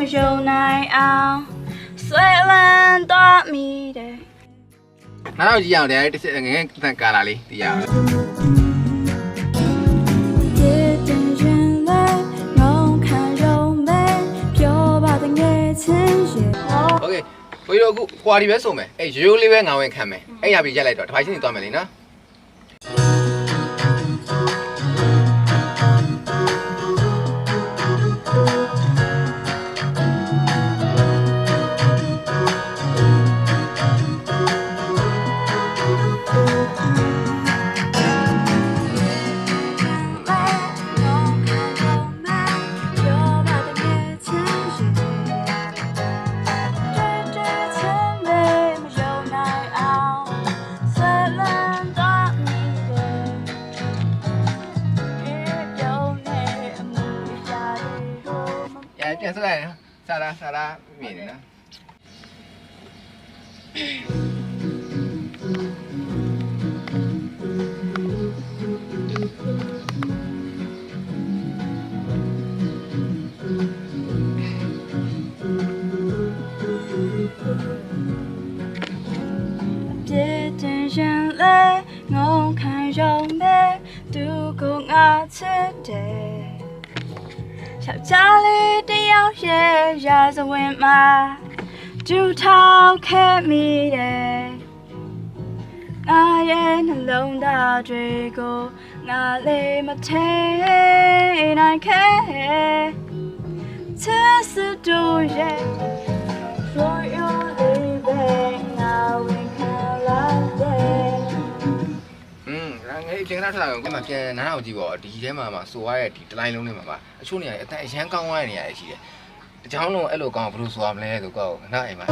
မယုံနိုင်အောင်ဆွဲလန်းတော့မိတယ်နောက်တော့ကြည့်ရအောင်တရားတစ်ချက်ငယ်ငယ်တန်ကာလာလေးကြည့်ရအောင်โอเคဘိုးတို့အခုခွာဒီပဲဆိုမယ်အဲရိုးရိုးလေးပဲငါဝင်ခံမယ်အဲ့ရပြီးရက်လိုက်တော့တစ်ပိုင်းချင်းနေသွားမယ်လေနော် 야, 이제 살아, 살아, 살아, 민나. Chân lê, ngôn khăn rộng today. ယောက်ျားလေးတယောက်ရဲ့ရာဇဝင်မှာကျူထောက်ခဲ့မိတယ်ငါရဲ့နှလုံးသားတွေကိုငါလေးမထဲနိုင်ခဲ့ချစ်စတူရဲ့ ကျင်ကနာထွက်လာတော့ကိုယ်မှပြန်နားတော့ကြည့်ပေါ့ဒီထဲမှာမှာဆိုရတဲ့ဒီတလိုင်းလုံးလေးမှာပါအချို့နေရာအတန်အရန်ကောင်းသွားတဲ့နေရာတွေရှိတယ်အကြောင်းလုံးအဲ့လိုကောင်းဘယ်လိုဆိုရမလဲဆိုတော့နောက်အိမ်မှာ